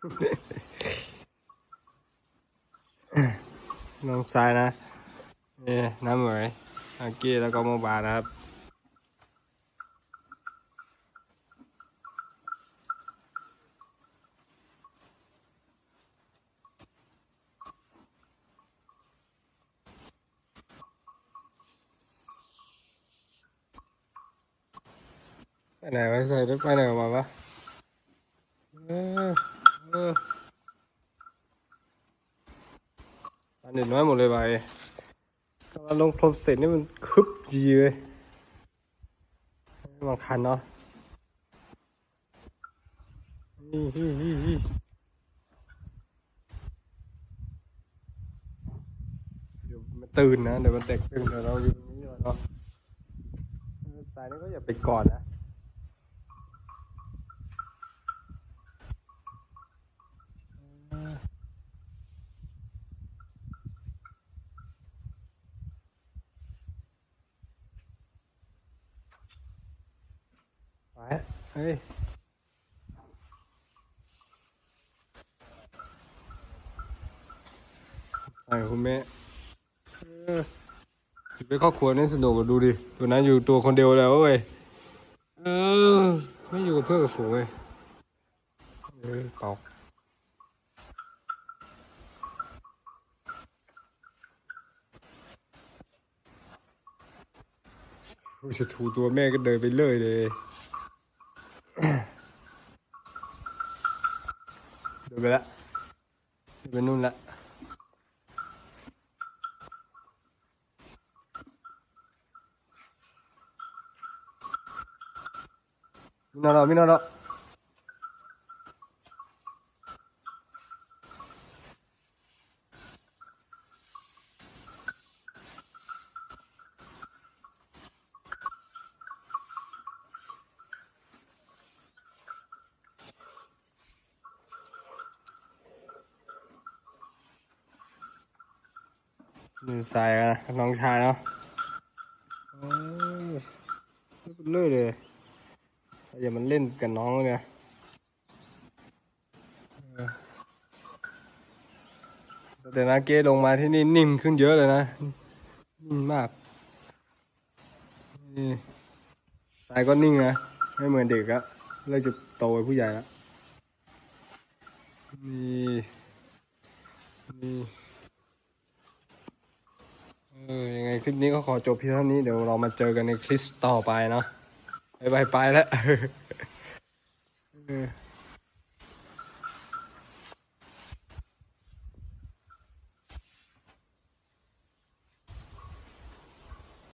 น้องซ้ายนะนี่น้ำเหมยอากี้แล้วก็โมบานะครับไปไหนวะใส่ไปไหนมาวะ ออเอออันนี้น้อยหมดเลยไปถ้าเราลงพรมเสร็จนี่มันคึบจีเลยบางคันเนาะนี่ฮิฮิฮิเดี๋ยวมันตื่นนะ เดี๋ยวมันแตกตื่นเดี๋ยวเราอยู่ตรงนี้ก่อนเนาะสายนี้ก็อย่าไปก่อนนะ ไปเฮ้ยใส่คุณแม่เอออยู่ไปครอบครัวนี่สนุกดูดิ ตัวนั้นอยู่ตัวคนเดียวแล้วเว้ย เออ ไม่อยู่กับเพื่อนกับฝูงเว้ยเออเปล่าโอ้ยจะถูตัวแม่ก็เดินไปเรื่อยเลย เดินไปละเดินไปนู่นละมินาโรมินา โรนี่ใส่กันนะน้องชายเนาะเออเลื่อยเลยอย่ามันเล่นกับน้องเลยนะเออแต่นะเกลงมาที่นี่นิ่มขึ้นเยอะเลยนะ นิ่มมากนี่สายก็นิ่งนะ ไม่เหมือนเด็กอะเริ่มจะโตเป็นผู้ใหญ่แล้วนี่นี่ เออยังไงคลิปนี้ก็ขอจบเพียงเท่านี้เดี๋ยวเรามาเจอกันในคลิปต่อไปเนาะไปไปไปแล้ว